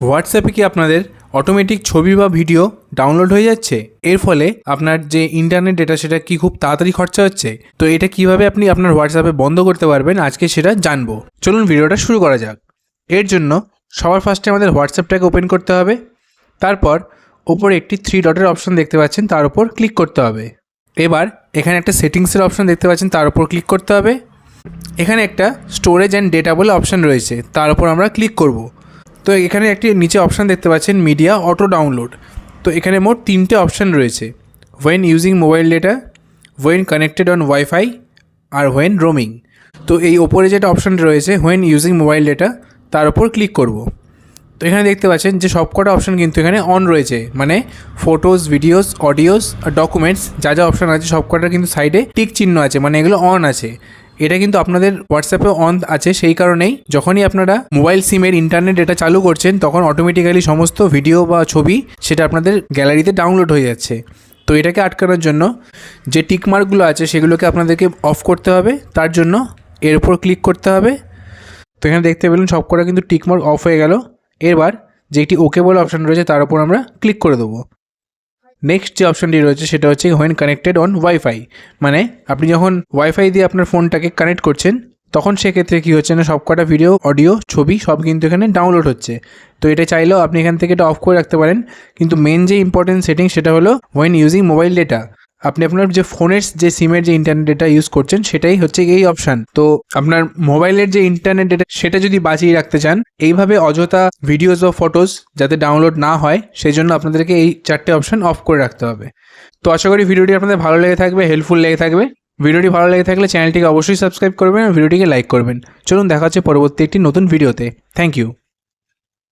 হোয়াটসঅ্যাপে কি আপনাদের অটোমেটিক ছবি বা ভিডিও ডাউনলোড হয়ে যাচ্ছে? এর ফলে আপনার যে ইন্টারনেট ডেটা সেটা কি খুব তাড়াতাড়ি খরচা হচ্ছে? তো এটা কীভাবে আপনি আপনার হোয়াটসঅ্যাপে বন্ধ করতে পারবেন? আজকে সেটা জানব। চলুন ভিডিওটা শুরু করা যাক। এর জন্য সবার ফার্স্টে আমাদের হোয়াটসঅ্যাপটাকে ওপেন করতে হবে। তারপর ওপরে একটি থ্রি ডটের অপশন দেখতে পাচ্ছেন, তার উপর ক্লিক করতে হবে। এবার এখানে একটা সেটিংসের অপশন দেখতে পাচ্ছেন, তার উপর ক্লিক করতে হবে। এখানে একটা স্টোরেজ অ্যান্ড ডেটা বলে অপশান রয়েছে, তার উপর আমরা ক্লিক করব। তো এখানে একটি নিচে অপশান দেখতে পাচ্ছেন মিডিয়া অটো ডাউনলোড তো এখানে মোট তিনটে অপশান রয়েছে। When using mobile data when connected on wifi R when roaming তো এই ওপরে যেটা অপশান রয়েছে হোয়েন ইউজিং মোবাইল ডেটা তার উপর ক্লিক করব। তো এখানে দেখতে পাচ্ছেন যে সবকটা অপশান কিন্তু এখানে অন রয়েছে। মানে ফটোস ভিডিওস অডিওস আর ডকুমেন্টস যা যা অপশান আছে সবকটার কিন্তু সাইডে টিক চিহ্ন আছে। মানে এগুলো অন আছে। এটা কিন্তু আপনাদের হোয়াটসঅ্যাপে অন আছে, সেই কারণেই যখনই আপনারা মোবাইল সিমের ইন্টারনেট এটা চালু করছেন, তখন অটোমেটিক্যালি সমস্ত ভিডিও বা ছবি সেটা আপনাদের গ্যালারিতে ডাউনলোড হয়ে যাচ্ছে। তো এটাকে আটকানোর জন্য যে টিকমার্কগুলো আছে, সেগুলোকে আপনাদেরকে অফ করতে হবে। তার জন্য এর উপর ক্লিক করতে হবে। তো এখানে দেখতে পেলেন সবকটা কিন্তু টিকমার্ক অফ হয়ে গেল। এবার যে একটি ওকে বলে অপশান রয়েছে, তার উপর আমরা ক্লিক করে দেবো। নেক্সট যে অপশানটি রয়েছে সেটা হচ্ছে হোয়েন কানেক্টেড অন ওয়াইফাই মানে আপনি যখন ওয়াইফাই দিয়ে আপনার ফোনটাকে কানেক্ট করছেন, তখন সেক্ষেত্রে কী হচ্ছে না, সবকটা ভিডিও অডিও ছবি, সব কিন্তু এখানে ডাউনলোড হচ্ছে। তো এটা চাইলেও আপনি এখান থেকে এটা অফ করে রাখতে পারেন। কিন্তু মেন যে ইম্পর্টেন্ট সেটিং সেটা হলো হোয়েন ইউজিং মোবাইল ডেটা আপনি আপনার যে ফোনের যে সিমের যে ইন্টারনেট ডেটা ইউজ করছেন, সেটাই হচ্ছে এই অপশান তো আপনার মোবাইলের যে ইন্টারনেট ডেটা সেটা যদি বাঁচিয়ে রাখতে চান, এইভাবে অযথা ভিডিওস বা ফটোস যাতে ডাউনলোড না হয় সেই জন্য আপনাদেরকে এই চারটে অপশান অফ করে রাখতে হবে। তো আশা করি ভিডিওটি আপনাদের ভালো লেগে থাকবে হেল্পফুল লেগে থাকবে। ভিডিওটি ভালো লেগে থাকলে চ্যানেলটিকে অবশ্যই সাবস্ক্রাইব করবেন আর ভিডিওটিকে লাইক করবেন। চলুন দেখা হচ্ছে পরবর্তী একটি নতুন ভিডিওতে থ্যাংক ইউ